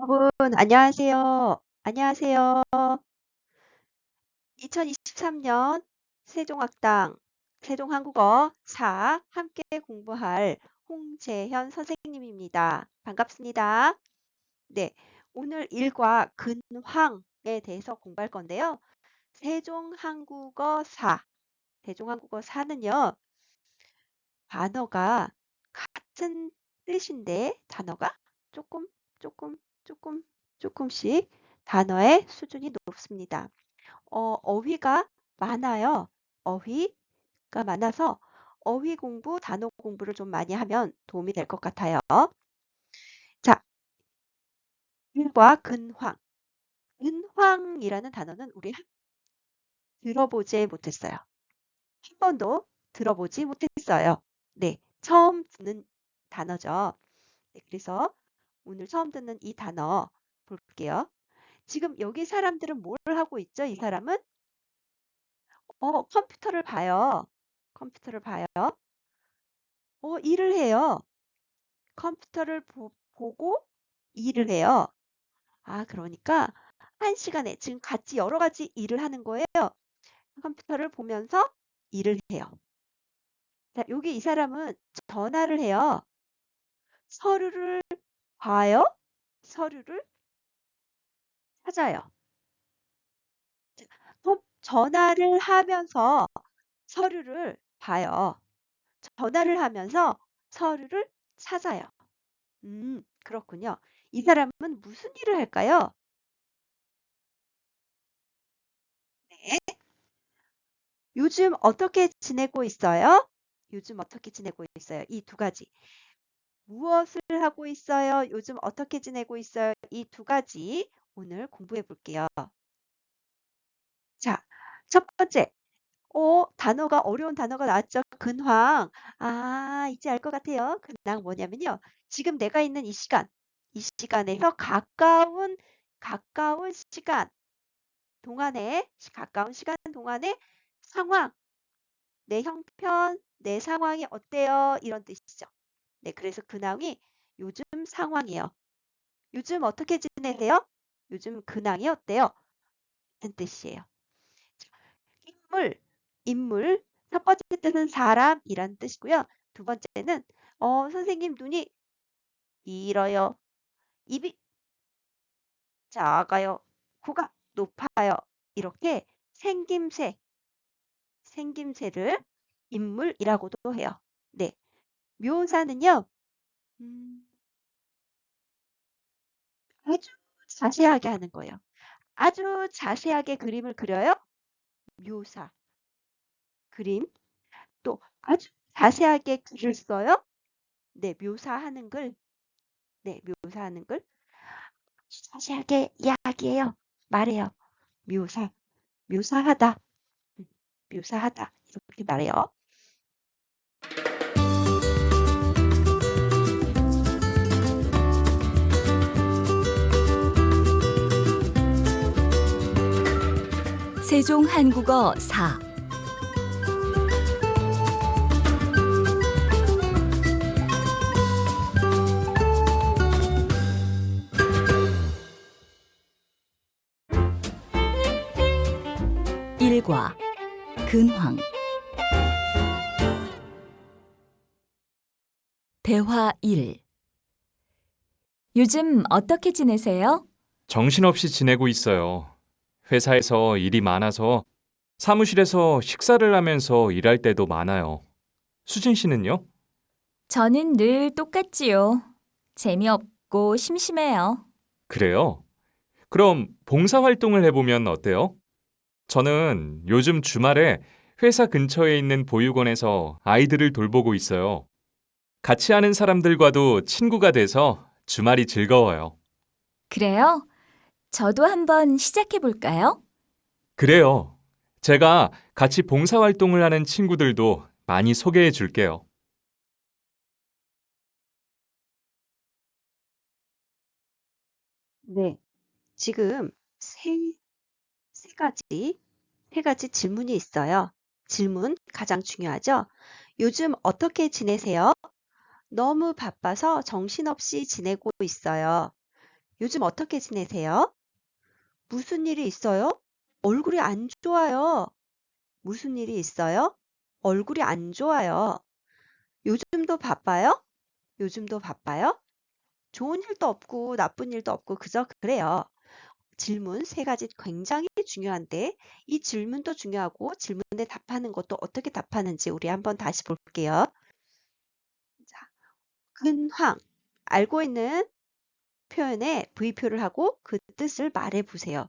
여러분, 안녕하세요. 안녕하세요. 2023년 세종학당 세종한국어 4 함께 공부할 홍재현 선생님입니다. 반갑습니다. 네, 오늘 일과 근황에 대해서 공부할 건데요. 세종한국어 4, 세종한국어 4는요, 단어가 같은 뜻인데 단어가 조금, 조금, 조금, 조금씩 단어의 수준이 높습니다. 어, 어휘가 많아요. 어휘가 많아서 어휘 공부, 단어 공부를 좀 많이 하면 도움이 될 것 같아요. 자, 일과 근황. 근황이라는 단어는 우리 들어보지 못했어요. 한 번도 들어보지 못했어요. 네, 처음 듣는 단어죠. 네, 그래서 오늘 처음 듣는 이 단어 볼게요. 지금 여기 사람들은 뭘 하고 있죠? 이 사람은 어, 컴퓨터를 봐요. 컴퓨터를 봐요. 어, 일을 해요. 컴퓨터를 보, 보고 일을 해요. 아, 그러니까 한 시간에 지금 같이 여러 가지 일을 하는 거예요. 컴퓨터를 보면서 일을 해요. 자, 여기 이 사람은 전화를 해요. 서류를 봐요. 서류를 찾아요. 전화를 하면서 서류를 봐요. 전화를 하면서 서류를 찾아요. 음, 그렇군요. 이 사람은 무슨 일을 할까요? 네. 요즘 어떻게 지내고 있어요? 요즘 어떻게 지내고 있어요? 이 두 가지. 무엇을 하고 있어요? 요즘 어떻게 지내고 있어요? 이 두 가지 오늘 공부해 볼게요. 자, 첫 번째. 어, 단어가 어려운 단어가 나왔죠. 근황. 아, 이제 알 것 같아요. 근황 뭐냐면요. 지금 내가 있는 이 시간, 이 시간에서 가까운 가까운 시간 동안에 가까운 시간 동안에 상황, 내 형편, 내 상황이 어때요? 이런 뜻이죠. 네, 그래서 근황이 요즘 상황이에요. 요즘 어떻게 지내세요? 요즘 근황이 어때요? 같은 뜻이에요. 자, 인물, 인물. 첫 번째 뜻은 사람이란 뜻이고요. 두 번째는 어, 선생님 눈이 길어요. 입이 작아요. 코가 높아요. 이렇게 생김새, 생김새를 인물이라고도 해요. 네. 묘사는요, 음, 아주 자세하게 하는 거예요. 아주 자세하게 그림을 그려요. 묘사. 그림. 또 아주 자세하게 글을 써요. 네, 묘사하는 글. 네, 묘사하는 글. 자세하게 이야기해요. 말해요. 묘사. 묘사하다. 음, 묘사하다. 이렇게 말해요. 세종 한국어 4 일과 근황 대화 1 요즘 어떻게 지내세요? 정신없이 지내고 있어요. 회사에서 일이 많아서 사무실에서 식사를 하면서 일할 때도 많아요. 수진 씨는요? 저는 늘 똑같지요. 재미없고 심심해요. 그래요? 그럼 봉사활동을 해보면 어때요? 저는 요즘 주말에 회사 근처에 있는 보육원에서 아이들을 돌보고 있어요. 같이 하는 사람들과도 친구가 돼서 주말이 즐거워요. 그래요? 저도 한번 시작해 볼까요? 그래요. 제가 같이 봉사활동을 하는 친구들도 많이 소개해 줄게요. 네. 지금 세, 세 가지, 세 가지 질문이 있어요. 질문 가장 중요하죠? 요즘 어떻게 지내세요? 너무 바빠서 정신없이 지내고 있어요. 요즘 어떻게 지내세요? 무슨 일이 있어요? 얼굴이 안 좋아요. 무슨 일이 있어요? 얼굴이 안 좋아요. 요즘도 바빠요? 요즘도 바빠요? 좋은 일도 없고 나쁜 일도 없고 그저 그래요. 질문 세 가지 굉장히 중요한데 이 질문도 중요하고 질문에 답하는 것도 어떻게 답하는지 우리 한번 다시 볼게요. 자, 근황 알고 있는 표현에 V표를 하고 그 뜻을 말해 보세요.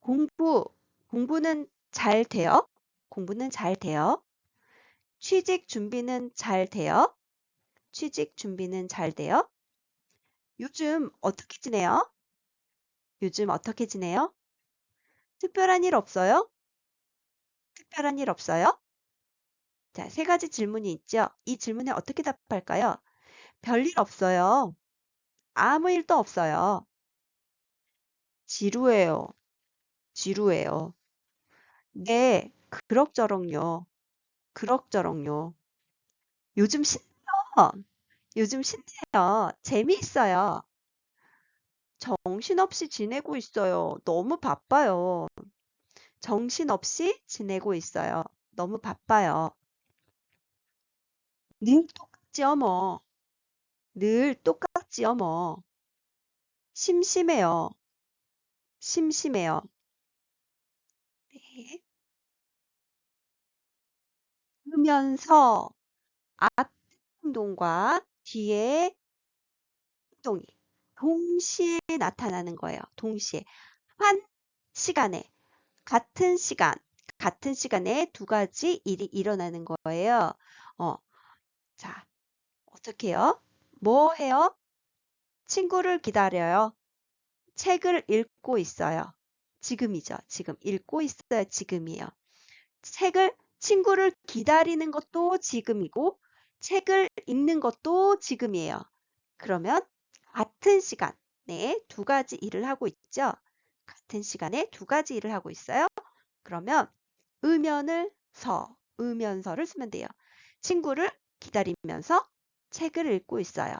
공부 공부는 잘 돼요? 공부는 잘 돼요? 취직 준비는 잘 돼요? 취직 준비는 잘 돼요? 요즘 어떻게 지내요? 요즘 어떻게 지내요? 특별한 일 없어요? 특별한 일 없어요? 자, 세 가지 질문이 있죠. 이 질문에 어떻게 답할까요? 별일 없어요. 아무 일도 없어요. 지루해요. 지루해요. 네, 그럭저럭요. 그럭저럭요. 요즘 신나요. 요즘 신나요. 재미있어요. 정신없이 지내고 있어요. 너무 바빠요. 정신없이 지내고 있어요. 너무 바빠요. 늘 똑같지요, 뭐. 늘 똑같지요, 뭐. 심심해요. 심심해요. 네. 으면서 앞 행동과 뒤에 행동이 동시에 나타나는 거예요. 동시에. 한 시간에, 같은 시간, 같은 시간에 두 가지 일이 일어나는 거예요. 어, 자, 어떻게 해요? 뭐 해요? 친구를 기다려요. 책을 읽고 있어요. 지금이죠. 지금 읽고 있어요. 지금이에요. 책을 친구를 기다리는 것도 지금이고 책을 읽는 것도 지금이에요. 그러면 같은 시간 에 두 가지 일을 하고 있죠. 같은 시간에 두 가지 일을 하고 있어요. 그러면 으면을 서, 으면서를 쓰면 돼요. 친구를 기다리면서 책을 읽고 있어요.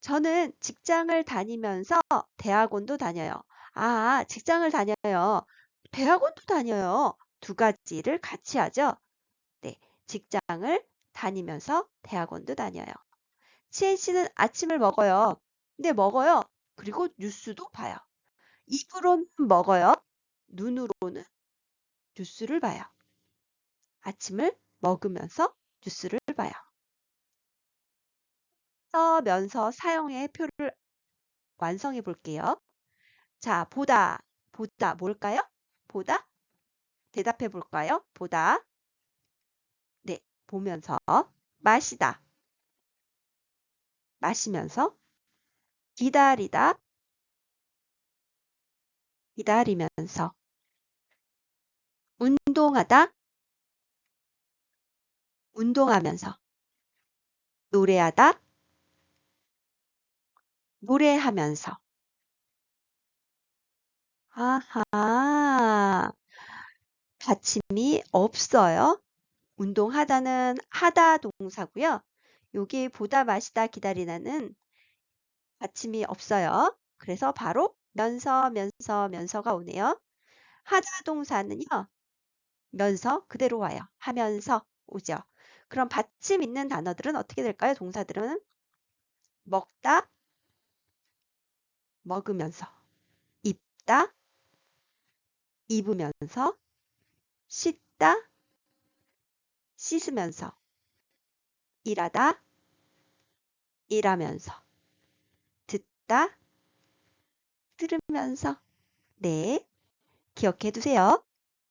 저는 직장을 다니면서 대학원도 다녀요. 아, 직장을 다녀요. 대학원도 다녀요. 두 가지를 같이 하죠. 네, 직장을 다니면서 대학원도 다녀요. 치엔 씨는 아침을 먹어요. 네, 먹어요. 그리고 뉴스도 봐요. 입으로는 먹어요. 눈으로는 뉴스를 봐요. 아침을 먹으면서 뉴스를 봐요. 면서 사용의 표를 완성해 볼게요. 자, 보다, 보다 뭘까요? 보다? 대답해 볼까요? 보다. 네, 보면서 마시다. 마시면서 기다리다. 기다리면서 운동하다. 운동하면서 노래하다. 노래하면서 아하 받침이 없어요. 운동하다는 하다 동사고요. 여기 보다 마시다 기다리다는 받침이 없어요. 그래서 바로 면서 면서 면서가 오네요. 하다 동사는요. 면서 그대로 와요. 하면서 오죠. 그럼 받침 있는 단어들은 어떻게 될까요? 동사들은 먹다, 먹으면서, 입다, 입으면서, 씻다, 씻으면서, 일하다, 일하면서, 듣다, 들으면서. 네, 기억해 두세요.